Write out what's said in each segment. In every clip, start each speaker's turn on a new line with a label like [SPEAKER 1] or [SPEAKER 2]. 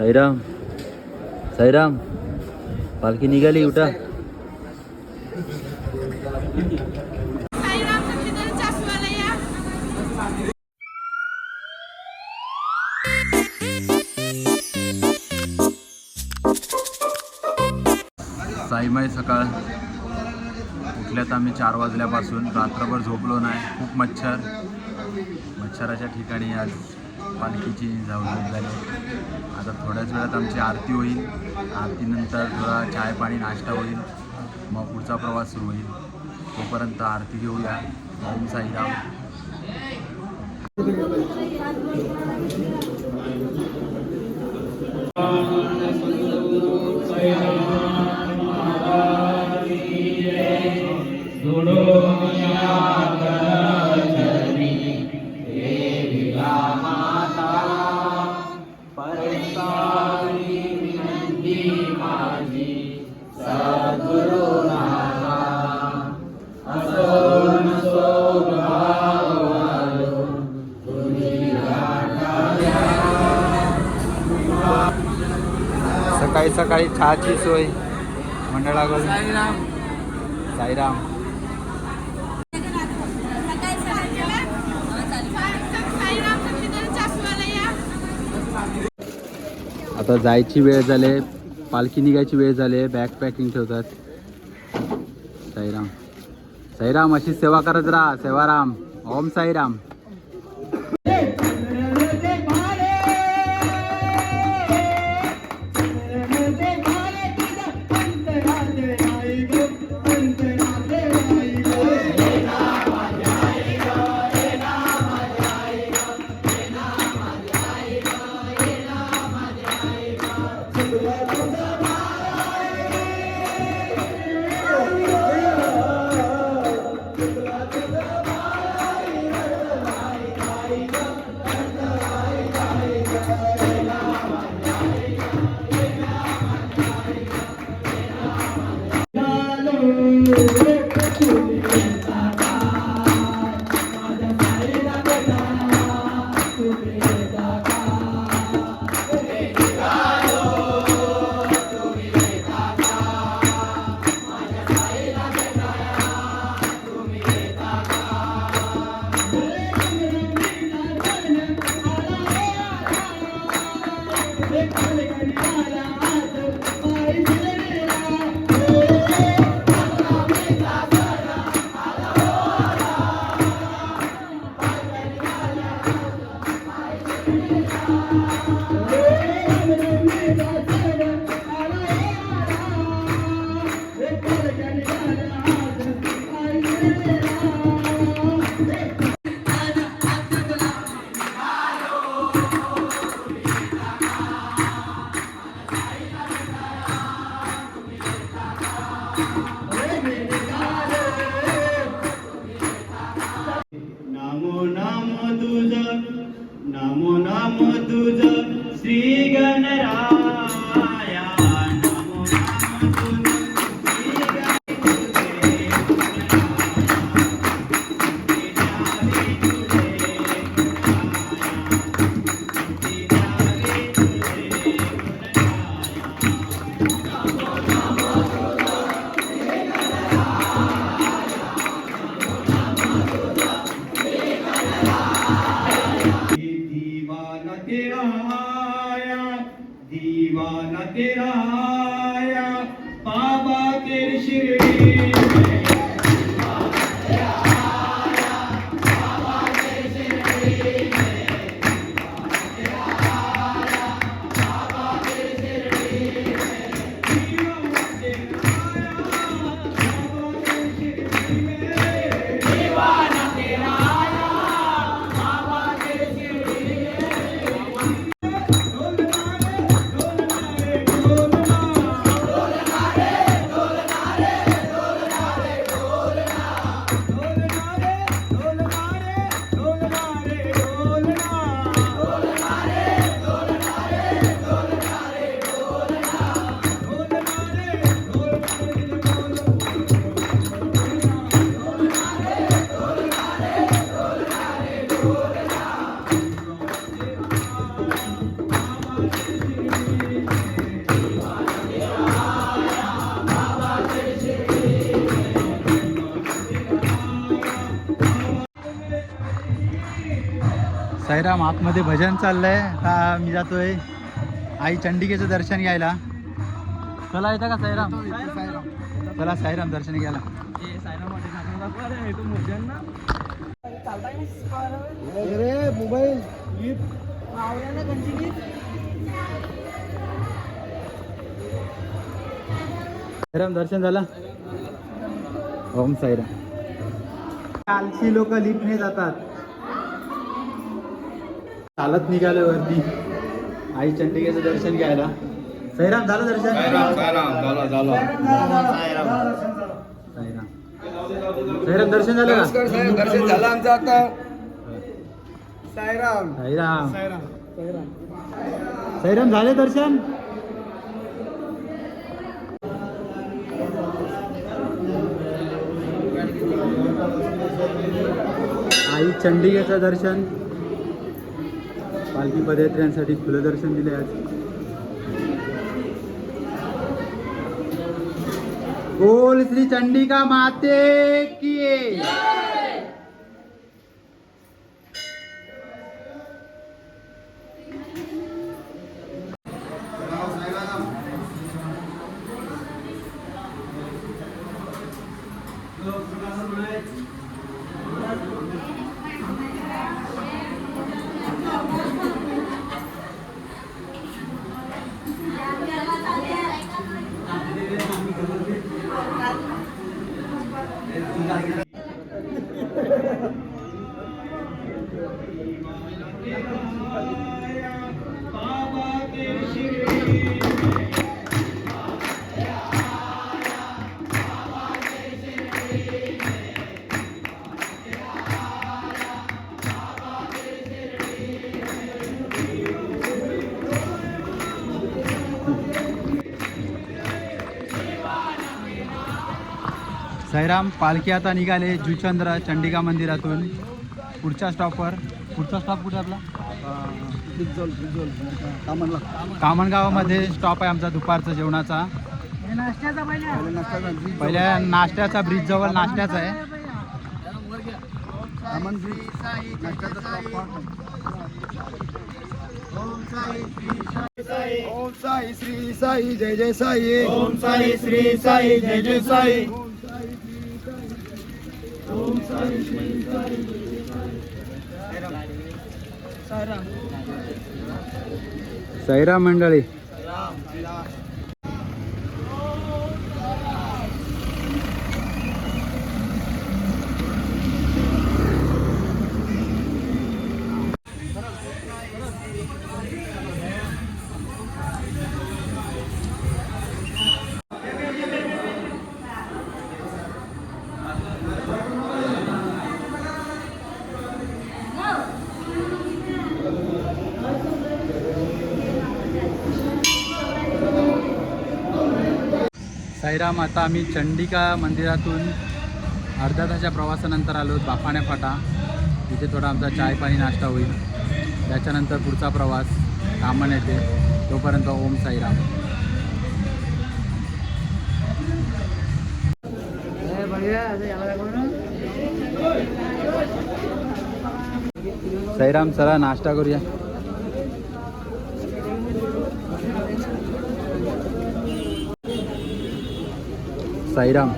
[SPEAKER 1] साईराम साईराम पालखी निघाली उठा.
[SPEAKER 2] साईराम
[SPEAKER 1] साईमाई सकाळ. उठल्यात आम्ही चार वाजल्यापासून. रात्रभर झोपलो नाही. खूप मच्छर. मच्छराच्या ठिकाणी आज पालखीची जाऊन झाली. आता थोड्याच वेळात आमची आरती होईल. आरतीनंतर थोडा चाय पाणी नाश्ता होईल. मग पुढचा प्रवास सुरू होईल. तोपर्यंत आरती घेऊया. ओम साईराम. सकाळी चहाची सोय. मंडळाकडून. साईराम. आता जायची वेळ झाली पालखी निघायची वेळ झाली बॅग पॅकिंग ठेवतात. साईराम. साईराम अशी सेवा करत राहा. सेवाराम. ओम साईराम. साईराम आतमध्ये भजन चाललंय. आता मी जातोय आई चंडिकेचं दर्शन घ्यायला. चला येतं का साईराम? चला साईराम दर्शन घ्यायला.
[SPEAKER 3] मोबाईल.
[SPEAKER 1] साईराम दर्शन झालं? ओम साईराम. कालची लोक लिफ्टने जातात. चालत निघाले वरती आई चंडिकेचं दर्शन घ्यायला. साईराम झालं दर्शन? साईराम दर्शन झालं का?
[SPEAKER 3] दर्शन झालं आमचं आता. साईराम.
[SPEAKER 1] साईराम.
[SPEAKER 3] साईराम.
[SPEAKER 1] साईराम झाले दर्शन? आई चंडिकेचं दर्शन. पालखी पदयात्र्यांसाठी खुलं दर्शन दिले आज. बोल श्री चंडिका माते की जयराम पालखी आता निघाले जुचंद्र चंडिका मंदिरातून. पुढच्या स्टॉपवर पुढचा स्टॉप कुठे आपला? कामणगावामध्ये स्टॉप आहे आमचा दुपारचा जेवणाचा. पहिल्या नाश्त्याचा ब्रिज जवळ नाश्त्याचा आहे.
[SPEAKER 3] ओम साई श्री साई जय जय साई. ओम साई श्री साई जय जय साई.
[SPEAKER 1] सायरा मंडळी. साईराम आता आम्ही चंडिका मंदिरातून अर्ध्या तासाच्या प्रवासानंतर आलो बाफाण्या फाटा. इथे थोडा आमचा चाय पाणी नाश्ता होईल. त्याच्यानंतर पुढचा प्रवास कामन येते. तोपर्यंत ओम साईराम. साईराम चला नाश्ता करूया. साईराम.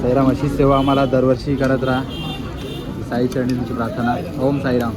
[SPEAKER 1] साईराम अशीच सेवा आम्हाला दरवर्षी करत राहा. साई चरणी प्रार्थना. ओम साईराम.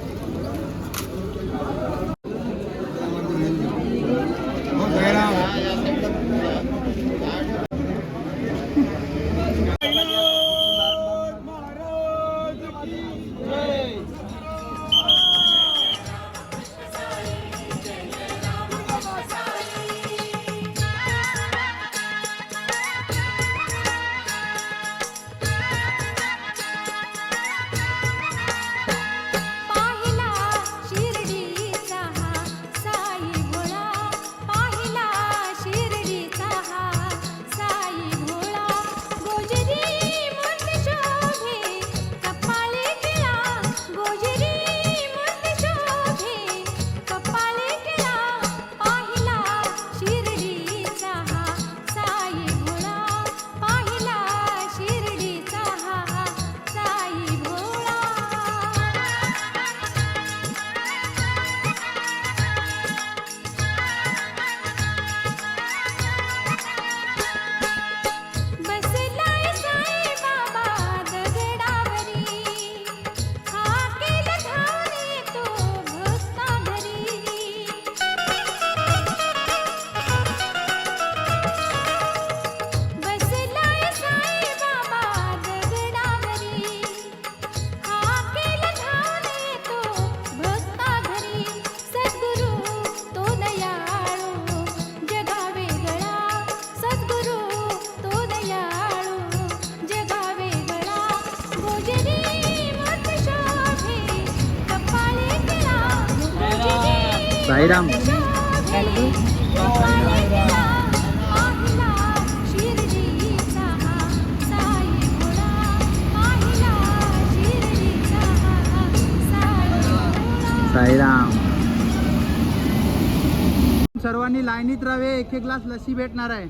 [SPEAKER 1] सर्वांनी लाईनीत राहावे एक एक ग्लास लस्सी भेटणार आहे.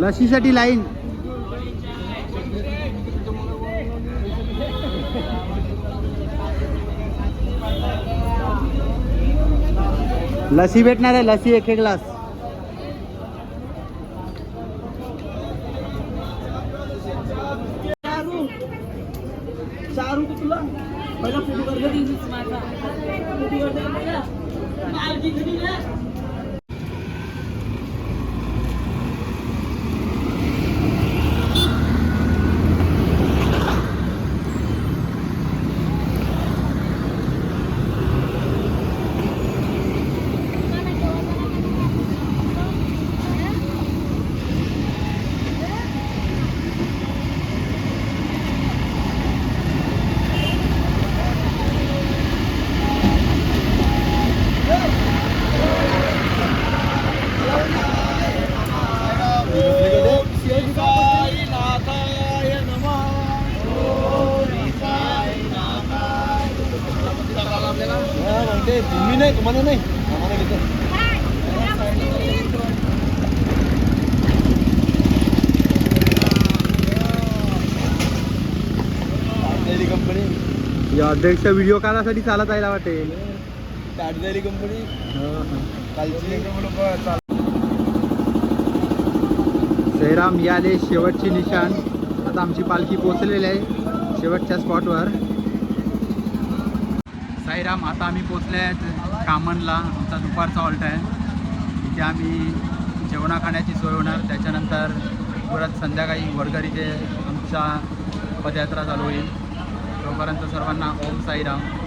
[SPEAKER 1] लस्सीसाठी लाईन. लस्सी भेटणार आहे लस्सी एक एक ग्लास
[SPEAKER 3] तुम्ही नाही तुम्हाला नाही आम्हाला घेतो कंपनी
[SPEAKER 1] या अध्यक्ष व्हिडिओ काढासाठी चालत आहे वाटेल
[SPEAKER 3] काढलेली कंपनी कालची.
[SPEAKER 1] सैराम याले शेवटची निशाण. आता आमची पालखी पोचलेली आहे शेवटच्या स्पॉटवर साईराम आता आम्ही पोचले आहेत कामनला. आमचा दुपारचा हॉल्ट आहे. इथे आम्ही जेवणा खाण्याची सोय होणार. त्याच्यानंतर परत संध्याकाळी वरघरीचे आमच्या पदयात्रा चालू होईल. तोपर्यंत सर्वांना ओम साईराम.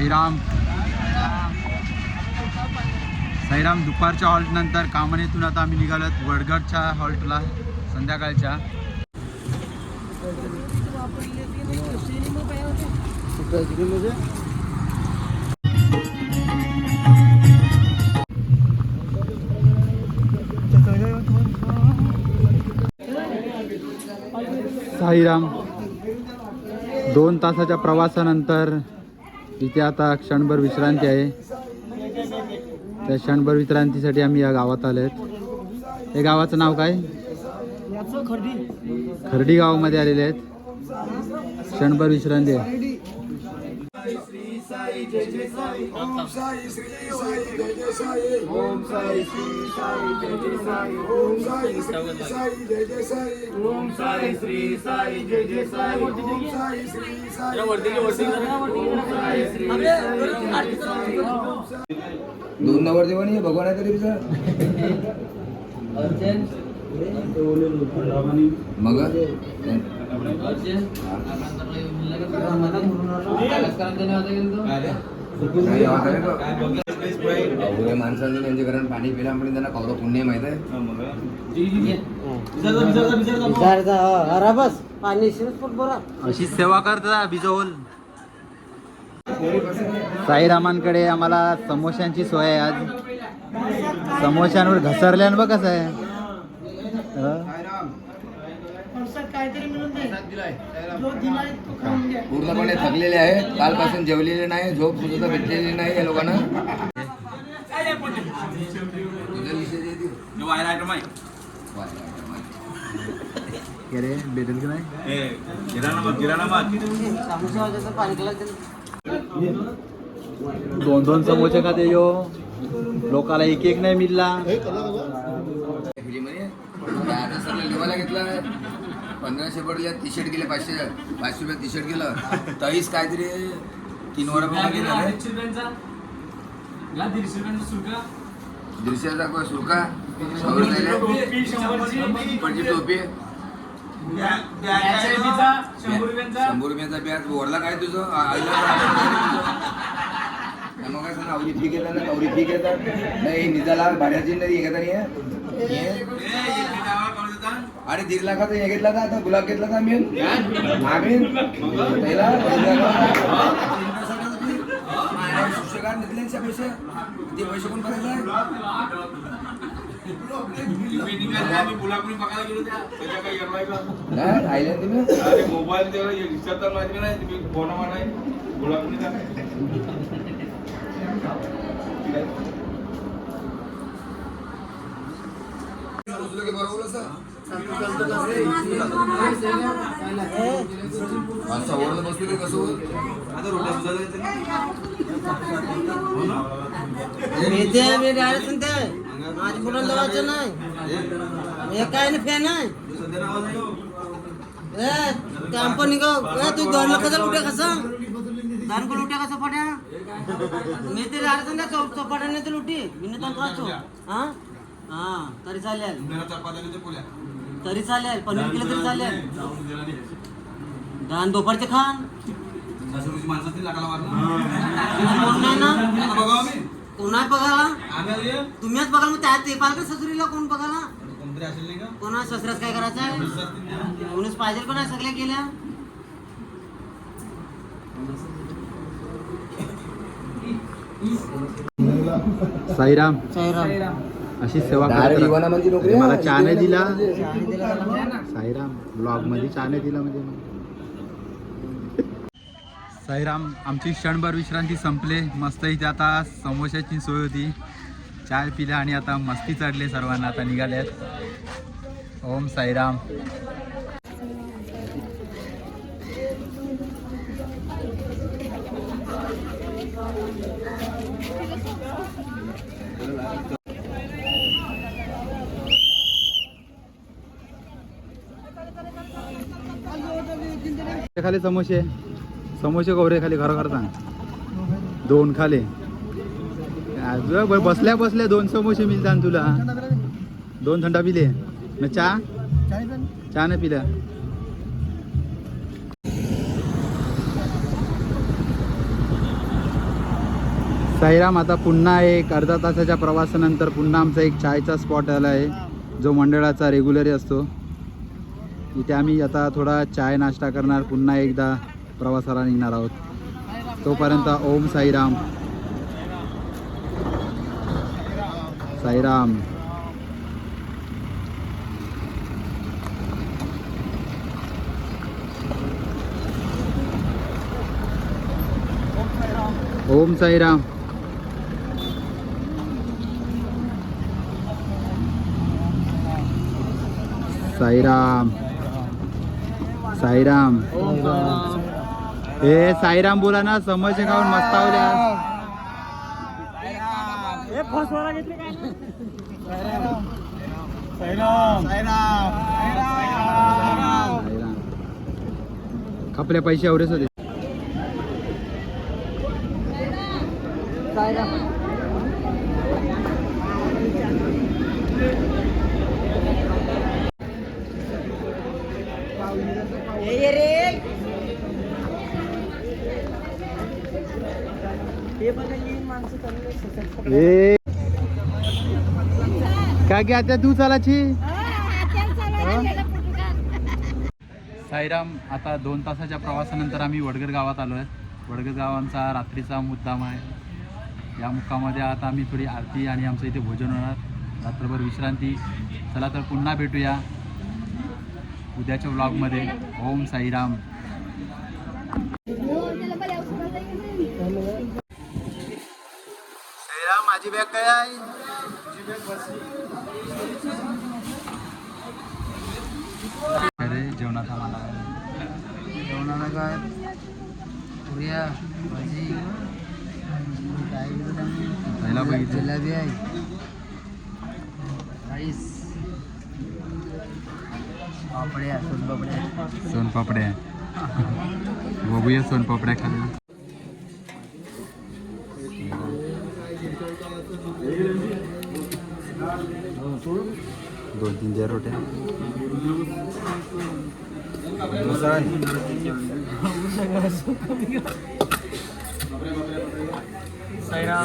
[SPEAKER 1] साईराम. साईराम दुपारच्या हॉल्टनंतर कामनेतून आता आम्ही निघालोत वडगडच्या हॉल्टला संध्याकाळच्या. साईराम दोन तासाच्या प्रवासानंतर इथे आता क्षणभर विश्रांती आहे. त्या क्षणभर विश्रांतीसाठी आम्ही या गावात आलो आहेत. हे गावाचं नाव काय? खर्डी गावामध्ये आलेले आहेत. क्षणभर विश्रांती आहे.
[SPEAKER 3] ओम साई श्री साई जय जय साई। ओम साई श्री साई जय जय साई ओम साई श्री साई जय जय साई। ओम साई श्री साई जय जय साई ओम साई श्री साई दोन नवर देवानी भगवान आहे तरी मग? अवघ्या माणसांनी त्यांच्या घरात पाणी पिलं म्हणजे त्यांना कवरं पुण्य माहीत आहे.
[SPEAKER 4] अरे बस पाणी शिरत बरा.
[SPEAKER 1] अशी सेवा करता बिजोल. साईरामांकडे आम्हाला समोश्यांची सोय आहे आज. समोश्यांवर घसरल्यान बघ कसं आहे. हं?
[SPEAKER 4] काहीतरी मिळून दे. जो दिलाय तो खाऊन घ्या
[SPEAKER 3] पूर्णपणे थकलेले आहेत. कालपासून जेवलेले नाही. झोप सुद्धा भेटलेली नाही या लोकांना.
[SPEAKER 1] भेटेल की नाही? दोन दोन समोसे खाते यो. लोकाला एक एक नाही मिळला.
[SPEAKER 3] लिवायला घेतलं. पंधराशे पडले टी शर्ट गेले पाचशे पाचशे रुपये टी शर्ट गेलं तरीच काहीतरी तीन वर गेलं रे दीडशेचा को सुका पडची टोपी शंभर रुपयाचा ब्याज वरला काय तुझं? मग काय सांगा आवरी फी घेतात ना कवरी फी घेतात नाही निजाला भाड्याची नाही हे घेता नाही हे? आणि दीड लाखाचा हे घेतला का आता गुलाब घेतला का मी आम्ही पहिला शिक्षकात घेतले पैसे. ते पैसे कोण करायचं तुम्ही.
[SPEAKER 5] मोबाईल माहिती नाही तुम्ही फोन
[SPEAKER 3] बरोबर असं असं वरनं बसलो की कसं
[SPEAKER 4] मी डायरेक्ट माझ्या पुढे लावायचं नाही? हे काय नाही फॅन आहे. ए कंपनी का ए तू दोन लाखाचा लुट्या कसा? दोन को लुट्या कसा पड्या? मी ते डायरेक्ट सांगते चौ चौपाट्या नाही तर लुटी. मी नाही तंत्राचो हा? हा तरी चालेल. तरी चालेल पनीर केलं तरी चालेल. दान दुपारचे खान. कोण नाही ना? कोण आहे बघायला? तुम्हीच बघाल मग त्यात ते पालक ससुरीला कोण बघायला? कोणा ससऱ्यात काय करायचं आहे? कोणीच पाहिजे पण आहे सगळ्या गेल्या
[SPEAKER 1] साईराम.
[SPEAKER 4] साईराम.
[SPEAKER 1] अशी सेवा
[SPEAKER 3] डायरेक्ट
[SPEAKER 1] करत राहा.
[SPEAKER 3] युवाना म्हणजे नोकरी
[SPEAKER 1] मला
[SPEAKER 3] आहे.
[SPEAKER 1] चहा नाही दिला साईराम ब्लॉगमध्ये चहा नाही दिला म्हणजे. साईराम आमची क्षणभर विश्रांती संपले. मस्त इथे आता समोशाची सोय होती. चाय पिल्या आणि आता मस्ती चढले सर्वांना. आता निघाल्यात ओम साईराम. खाली समोसे. समोसे गौरे खाली घर करता दोन खाली. बसल्या बसल्या दोन समोसे मिळतात तुला. दोन थंडा पिले. न चहा? चहा नाही पिल्या साईराम आता पुन्हा एक अर्धा तासाच्या प्रवासानंतर पुन्हा आमचा एक चायचा स्पॉट आला आहे जो मंडळाचा रेग्युलरी असतो. इथे आम्ही आता थोडा चाय नाश्ता करणार. पुन्हा एकदा प्रवासाला निघणार आहोत. तोपर्यंत ओम साईराम. साईराम. ओम साईराम. साईराम. साईराम. ए साईराम बोला ना समोसे खाऊन मस्त आवल्या खपल्या पैसे एवढेच होते. ए. काय की आता तू चालाची साईराम आता दोन तासाच्या प्रवासानंतर आम्ही वडगर गावात आलो आहे वडगर गावांचा रात्रीचा मुद्दाम आहे. या मुक्कामध्ये आता आम्ही थोडी आरती आणि आमचं इथे भोजन होणार. रात्रभर विश्रांती. चला तर पुन्हा भेटूया. उद्याच्या ब्लॉगमध्ये ओम साईराम. बॅग काय आहे अरे जेवणाचा मला
[SPEAKER 4] जेवणाला काय? पुऱ्या भाजी. काय जिलेबी आहे. राईस. पापड्या सोनपापड्या.
[SPEAKER 1] सोनपापड्या. बघूया सोनपापड्या खाली दोन तीन चार रोट्या.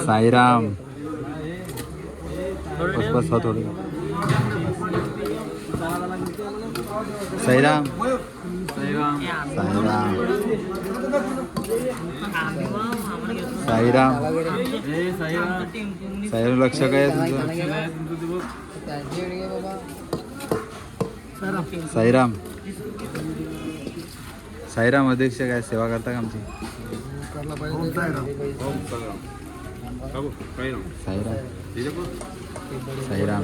[SPEAKER 1] साईराम. बस बस हा थोडं साईराम. साईराम. साईराम. साईराम. लक्ष काय तुझं साईराम. साईराम अध्यक्ष काय सेवा करता का आमची? साईराम. साईराम.